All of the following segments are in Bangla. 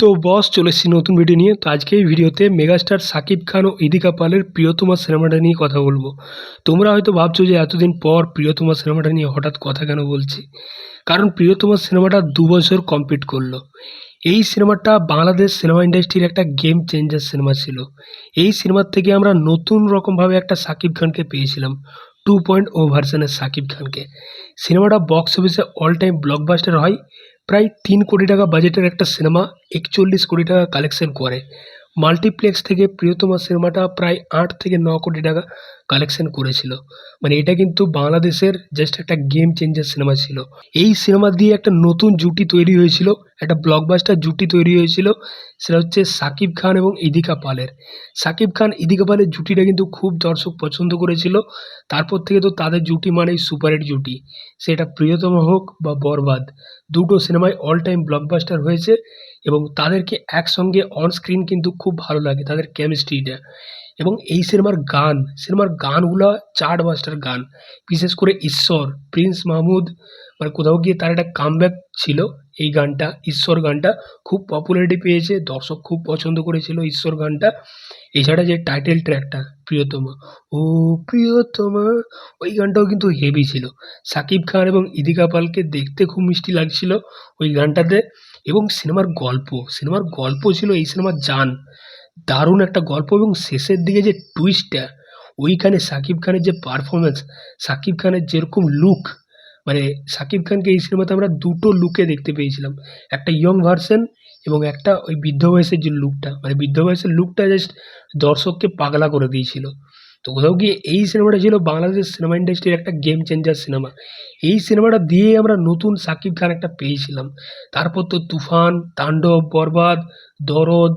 তো বস, চলে এসেছি নতুন ভিডিও নিয়ে। তো আজকে এই ভিডিওতে মেগাস্টার সাকিব খান ও ইদিকা পালের প্রিয়তমা সিনেমাটা নিয়ে কথা বলব। তোমরা হয়তো ভাবছ যে এতদিন পর প্রিয়তমা সিনেমাটা নিয়ে হঠাৎ কথা কেন বলছি? কারণ প্রিয়তমা সিনেমাটা দু বছর কমপ্লিট করল। এই সিনেমাটা বাংলাদেশ সিনেমা ইন্ডাস্ট্রির একটা গেম চেঞ্জার সিনেমা ছিল। এই সিনেমার থেকে আমরা নতুন রকমভাবে একটা সাকিব খানকে পেয়েছিলাম। টু পয়েন্ট ও ভার্সনের সাকিব খানকে। সিনেমাটা বক্স অফিসে অল টাইম ব্লকবাস্টার হয়। প্রায় তিন কোটি টাকা বাজেটের একটা সিনেমা একচল্লিশ কোটি টাকা কালেকশন করে। মাল্টিপ্লেক্স থেকে প্রিয়তমা সিনেমাটা প্রায় আট থেকে ন কোটি টাকা কালেকশন করেছিল। মানে এটা কিন্তু বাংলাদেশের জাস্ট একটা গেম চেঞ্জার সিনেমা ছিল। এই সিনেমা দিয়ে একটা নতুন জুটি তৈরি হয়েছিল, একটা ব্লকবাস্টার জুটি তৈরি হয়েছিল, সেটা হচ্ছে সাকিব খান এবং ইদিকা পালের। সাকিব খান, ইদিকা পালের জুটিটা কিন্তু খুব দর্শক পছন্দ করেছিল। তারপর থেকে তো তাদের জুটি মানেই সুপারহিট জুটি। সেটা প্রিয়তম হোক বা বরবাদ, দুটো সিনেমায় অল টাইম ব্লকবাস্টার হয়েছে এবং তাদেরকে একসঙ্গে অন স্ক্রিন কিন্তু খুব ভালো লাগে, তাদের কেমিস্ট্রিটা এবং এই সিনেমার গান, সিনেমার গানগুলো চার্ট মাস্টার গান। বিশেষ করে ঈশ্বর, প্রিন্স মাহমুদ মানে কোথাও গিয়ে তার একটা কামব্যাক ছিল। এই গানটা, ঈশ্বর গানটা খুব পপুলারিটি পেয়েছে, দর্শক খুব পছন্দ করেছিল ঈশ্বর গানটা। এছাড়া যে টাইটেল ট্র্যাকটা প্রিয়তমা, ও প্রিয়তমা, ওই গানটাও কিন্তু হেভি ছিল। সাকিব খান এবং ইদিকা পালকে দেখতে খুব মিষ্টি লাগছিল ওই গানটাতে এবং সিনেমার গল্প সিনেমার গল্প ছিল এই সিনেমার জান। দারুণ একটা গল্প এবং শেষের দিকে যে টুইস্টটা ওইখানে সাকিব খানের যে পারফরমেন্স সাকিব খানের যেরকম লুক মানে সাকিব খানকে এই সিনেমাতে আমরা দুটো লুকে দেখতে পেয়েছিলাম। একটা ইয়ং ভার্সন এবং একটা ওই বৃদ্ধ বয়সের যে লুকটা মানে বৃদ্ধ বয়সের লুকটা জাস্ট দর্শককে পাগলা করে দিয়েছিল। তো কোথাও গিয়ে এই সিনেমাটা ছিল বাংলাদেশের সিনেমা ইন্ডাস্ট্রির একটা গেম চেঞ্জার সিনেমা এই সিনেমাটা দিয়ে আমরা নতুন সাকিব খান একটা পেয়েছিলাম। তারপর তো তুফান, তাণ্ডব, বরবাদ, দরদ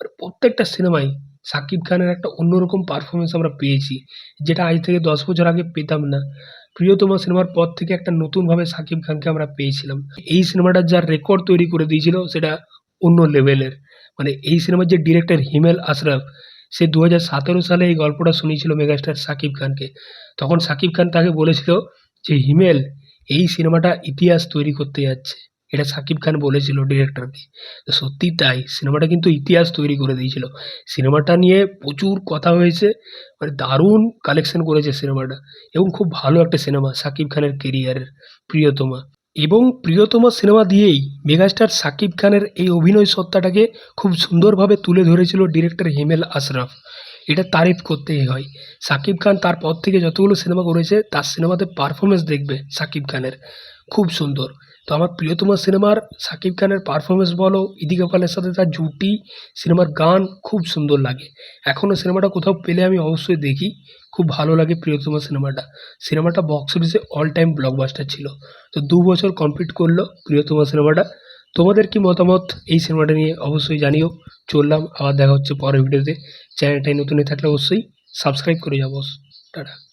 মানে প্রত্যেকটা সিনেমায় সাকিব খানের একটা অন্যরকম পারফরমেন্স আমরা পেয়েছি, যেটা আজ থেকে দশ বছর আগে পেতাম না। প্রিয়তমা সিনেমার পর থেকে একটা নতুনভাবে সাকিব খানকে আমরা পেয়েছিলাম। এই সিনেমাটা যার রেকর্ড তৈরি করে দিয়েছিল সেটা অন্য লেভেলের মানে এই সিনেমার যে ডিরেক্টর হিমেল আশরাফ, সে দু হাজার সতেরো সালে এই গল্পটা শুনিয়েছিল মেগাস্টার সাকিব খানকে। তখন সাকিব খান তাকে বলেছিল যে, হিমেল, এই সিনেমাটা ইতিহাস তৈরি করতে যাচ্ছে। এটা সাকিব খান বলেছিল ডিরেক্টরকে তো সত্যি তাই, সিনেমাটা কিন্তু ইতিহাস তৈরি করে দিয়েছিল। সিনেমাটা নিয়ে প্রচুর কথা হয়েছে মানে দারুণ কালেকশন করেছে সিনেমাটা। এবং খুব ভালো একটা সিনেমা সাকিব খানের কেরিয়ারের প্রিয়তমা। এবং প্রিয়তমা সিনেমা দিয়েই মেগাস্টার সাকিব খানের এই অভিনয় সত্তাটাকে খুব সুন্দরভাবে তুলে ধরেছিল ডিরেক্টর হিমেল আশরাফ। এটা তারিফ করতেই হয়। সাকিব খান তারপর থেকে যতগুলো সিনেমা করেছে, তার সিনেমাতে পারফরমেন্স দেখবে সাকিব খানের। খুব সুন্দর। তো আমার প্রিয়তমা সিনেমার সাকিব খানের পারফরমেন্স বলো ইদি পালের সাথে তার জুটি, সিনেমার গান খুব সুন্দর লাগে। এখনও সিনেমাটা কোথাও পেলে আমি অবশ্যই দেখি, খুব ভালো লাগে প্রিয়তমা সিনেমাটা। সিনেমাটা বক্স অফিসে অল টাইম ব্লকবাস্টার ছিল। তো দু বছর কমপ্লিট করল প্রিয়তমা সিনেমাটা। তোমাদের কি মতামত এই সিনেমাটা নিয়ে অবশ্যই জানিও। চললাম, আবার দেখা হচ্ছে পরের ভিডিওতে চ্যানেলটাই নতুন থাকলে অবশ্যই সাবস্ক্রাইব করে যাব। টাটা।